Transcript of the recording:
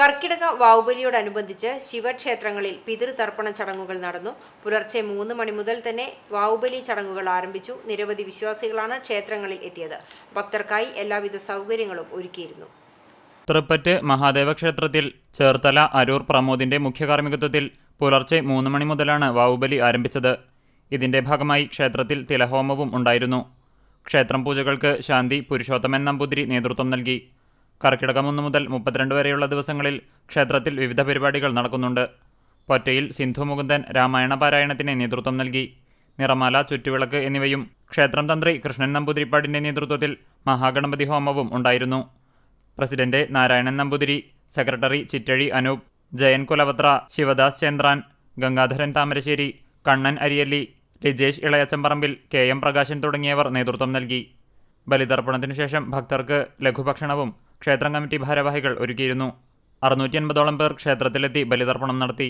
കർക്കിടക വാവുബലിയോടനുബന്ധിച്ച് ശിവക്ഷേത്രങ്ങളിൽ പിതൃതർപ്പണ ചടങ്ങുകൾ നടന്നു. പുലർച്ചെ മൂന്ന് മണി മുതൽ തന്നെ വാവുബലി ചടങ്ങുകൾ ആരംഭിച്ചു. നിരവധി വിശ്വാസികളാണ് ക്ഷേത്രങ്ങളിൽ എത്തിയത്. ഭക്തർക്കായി എല്ലാവിധ സൗകര്യങ്ങളും ഒരുക്കിയിരുന്നു. തൃപ്പറ്റ് മഹാദേവ ക്ഷേത്രത്തിൽ ചേർത്തല അരൂർ പ്രമോദിന്റെ മുഖ്യകാർമ്മികത്വത്തിൽ പുലർച്ചെ മൂന്ന് മണി മുതലാണ് വാവുബലി ആരംഭിച്ചത്. ഇതിന്റെ ഭാഗമായി ക്ഷേത്രത്തിൽ തിലഹോമവും ഉണ്ടായിരുന്നു. ക്ഷേത്രം പൂജകൾക്ക് ശാന്തി പുരുഷോത്തമൻ നമ്പൂതിരി നേതൃത്വം നൽകി. കർക്കിടകം ഒന്ന് മുതൽ മുപ്പത്തിരണ്ട് വരെയുള്ള ദിവസങ്ങളിൽ ക്ഷേത്രത്തിൽ വിവിധ പരിപാടികൾ നടക്കുന്നുണ്ട്. പൊറ്റയിൽ സിന്ധു മുകുന്ദൻ രാമായണ പാരായണത്തിന് നേതൃത്വം നൽകി. നിറമാല ചുറ്റുവിളക്ക് എന്നിവയും ക്ഷേത്രം തന്ത്രി കൃഷ്ണൻ നമ്പൂതിരിപ്പാടിന്റെ നേതൃത്വത്തിൽ മഹാഗണപതി ഹോമവും ഉണ്ടായിരുന്നു. President Narayanan Namboothiri secretary Chittazhi Anoop Jayan Kulavathra Sivadas Chandran Gangadharan Thamarassery Kannan Ariyalli Rajesh ഇളയച്ചമ്പറമ്പിൽ K M Prakashan തുടങ്ങിയവർ നേതൃത്വം നൽകി. ബലിതർപ്പണത്തിനു ശേഷം ഭക്തർക്ക് ലഘുഭക്ഷണവും ക്ഷേത്രം കമ്മിറ്റി ഭാരവാഹികൾ ഒരുക്കിയിരുന്നു. അറുന്നൂറ്റി അൻപതോളം പേർ ക്ഷേത്രത്തിലെത്തി ബലിതർപ്പണം നടത്തി.